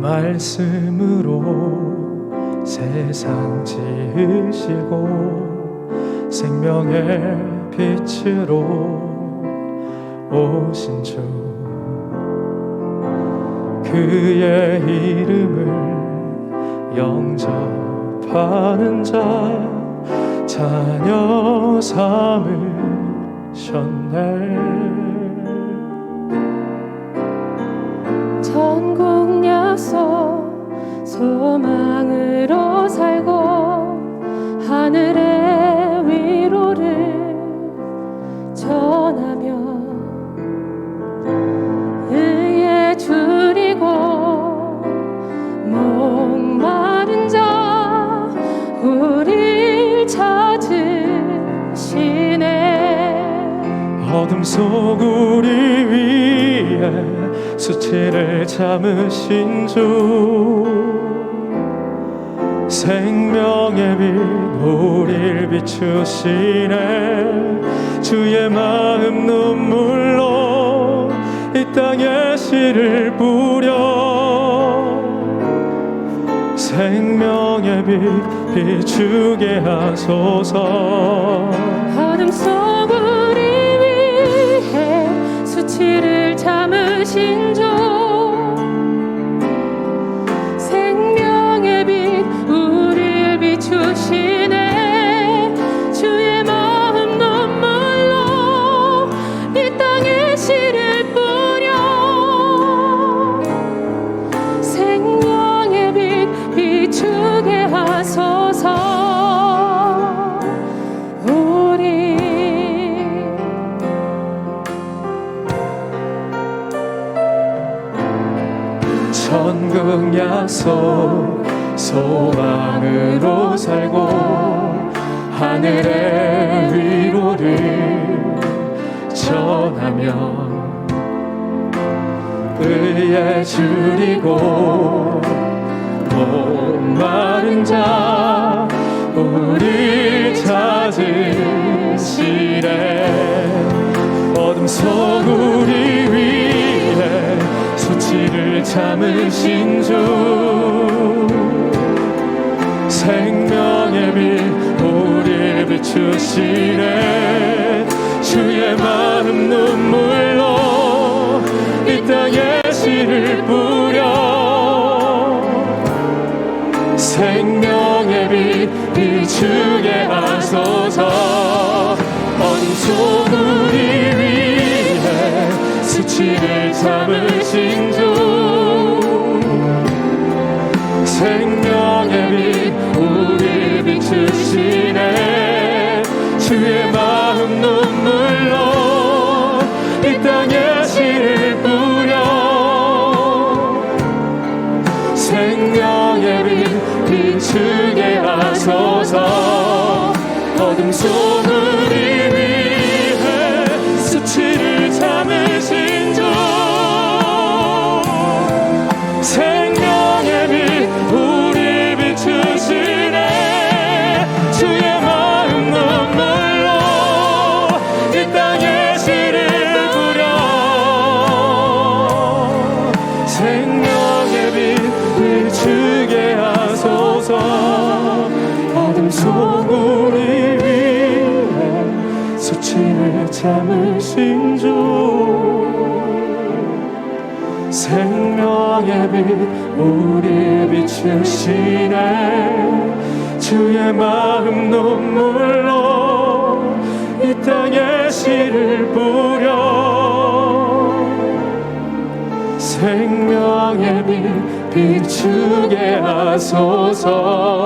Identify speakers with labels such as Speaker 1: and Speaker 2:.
Speaker 1: 말씀으로 세상 지으시고 생명의 빛으로 오신 주. 그의 이름을 영접하는 자 자녀 삼으셨네
Speaker 2: 소망으로 살 찾으시네
Speaker 1: 어둠 속 우리 위에 수치를 참으신 주. 생명의 빛 우릴 비추시네. 주의 마음 눈물로 이 땅에 씨를 뿌려. 생명의 빛 비추게 하소서
Speaker 2: 참으신
Speaker 1: 천국 약속 소망으로 살고 하늘의 위로를 전하며 의에 줄이고 수치를 참으신 주. 생명의 빛 우릴 비추시네. 주의 마음 눈물로 이 땅에 씨를 뿌려. 생명의 빛 비추게 이 땅에 씨를 뿌려. 생명의 빛 비추게 하소서. 어둠 속우 생명의 빛 비추게 하소서. 어둠 속 우리 위해 수치를 참으신 주. 생명의 빛 우리 비추시네 주의 마음 눈물로 이 땅에 씨를 뿌려 비추게 하소서